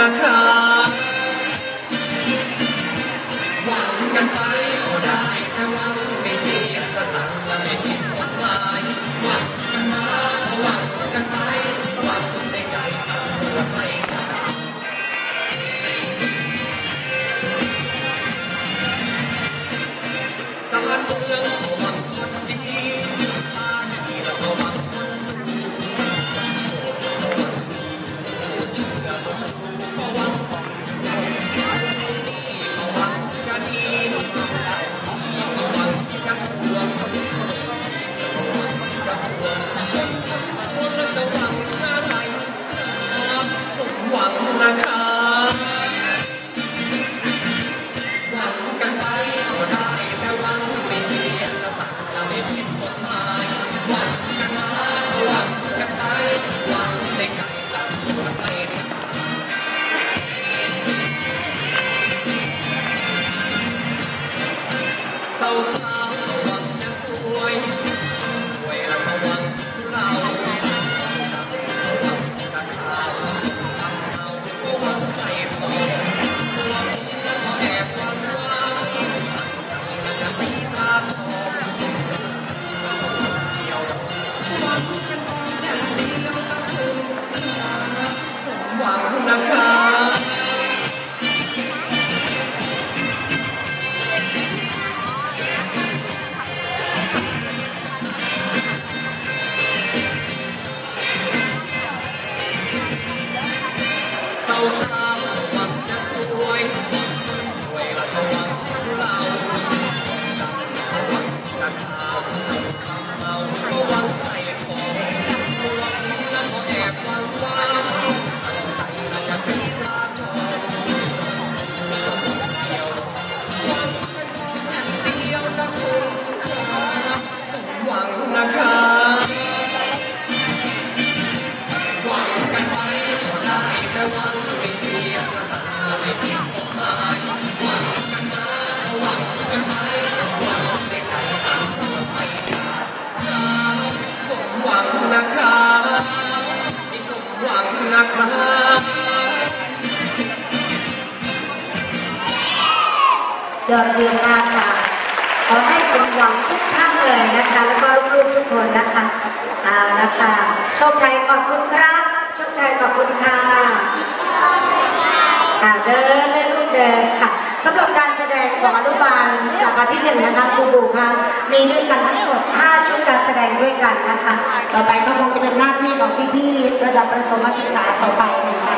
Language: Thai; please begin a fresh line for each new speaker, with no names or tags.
นะคะหวังกันไปก็ได้แต่หวังไม่เสียสตังค์และไม่ผิดกฎหมายหวังกันมาหวังกันไปหวังในใจตำรวจไม่กล้าการเมือง นะคะ
ยอดเยี่ยมมากค่ะ ขอให้สมหวังทุกท่านเลยนะคะ แล้วก็ลูกๆทุกคนนะคะเอาละค่ะโชคชัยขอบคุณครับโชคชัยขอบคุณค่ะอ่าเดินเลยลูกเดินค่ะสำหรับการแสดงของอนุบาลสาขาที่หนึ่งนะคะครูบูค่ะมีด้วยกันทั้งหมด 5 ชุดการแสดงด้วยกันนะคะ ต่อไปก็คงจะเป็นหน้าที่ของพี่ๆระดับประถมศึกษาต่อไปนะคะ